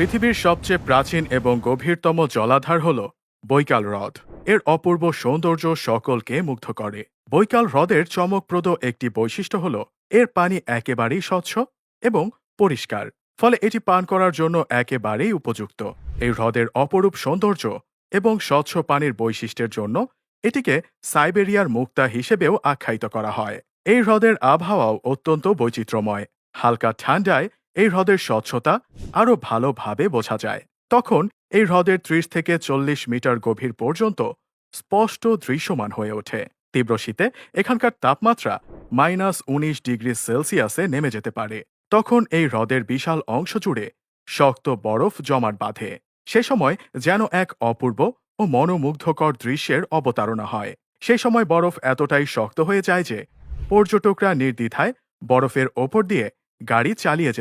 পৃথিবীর সবচেয়ে প্রাচীন এবং গভীরতম জলাধার হল বৈকাল হ্রদ। এর অপূর্ব সৌন্দর্য সকলকে মুগ্ধ করে। বৈকাল হ্রদের চমকপ্রদ একটি বৈশিষ্ট্য হল, এর পানি একেবারেই স্বচ্ছ এবং পরিষ্কার, ফলে এটি পান করার জন্য একেবারেই উপযুক্ত। এই হ্রদের অপরূপ সৌন্দর্য এবং স্বচ্ছ পানির বৈশিষ্ট্যের জন্য এটিকে সাইবেরিয়ার মুক্তা হিসেবেও আখ্যায়িত করা হয়। এই হ্রদের আবহাওয়াও অত্যন্ত বৈচিত্র্যময়। হালকা ঠান্ডায় এই হ্রদের স্বচ্ছতা আরও ভালোভাবে বোঝা যায়। তখন এই হ্রদের ত্রিশ থেকে চল্লিশ মিটার গভীর পর্যন্ত স্পষ্ট দৃশ্যমান হয়ে ওঠে। তীব্র শীতে এখানকার তাপমাত্রা মাইনাস উনিশ ডিগ্রি সেলসিয়াসে নেমে যেতে পারে। তখন এই হ্রদের বিশাল অংশ জুড়ে শক্ত বরফ জমাট বাঁধে। সে সময় যেন এক অপূর্ব ও মনোমুগ্ধকর দৃশ্যের অবতারণা হয়। সেই সময় বরফ এতটাই শক্ত হয়ে যায় যে পর্যটকরা নির্দ্বিধায় বরফের ওপর দিয়ে গাড়ি চালিয়ে যেতে